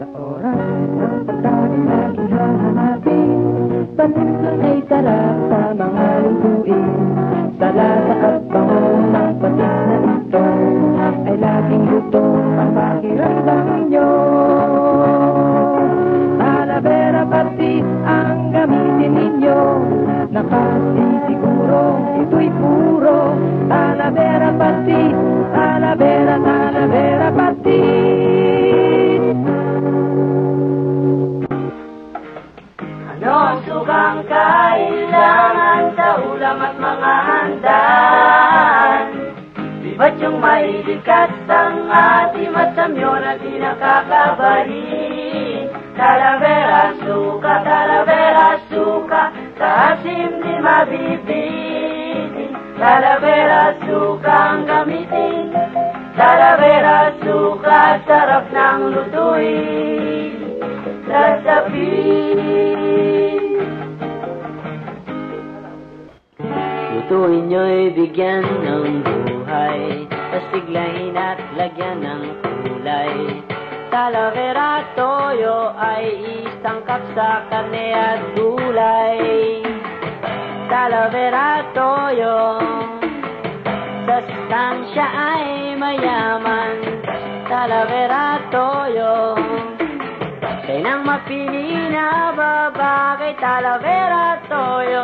Sa oras ng pagkain aking hahanapin Panulang ay sarap sa mga lutuin. Sa lasa at bango ng patis na ito Ay laging lutong ang pakiramdam nyo Talavera patis ang gamitin ninyo. Nakasisiguro ito'y puro. Talavera patis Talavera, Talavera patis mga handaan? Di ba't yung mailikas ang ating masamyo na di nakakabahin? Talavera suka, talavera suka, sa asim di mabibitin. Talavera suka ang gamitin, talavera suka, sarap ng lutuin. Lutuin nyo'y bigyan ng buhay Pasiglahin at lagyan ng kulay. Talavera toyo ay isangkap sa karne at gulay. Talavera toyo sustansya ay mayaman. Talavera toyo Sa'y nang mapili na babagay Talavera toyo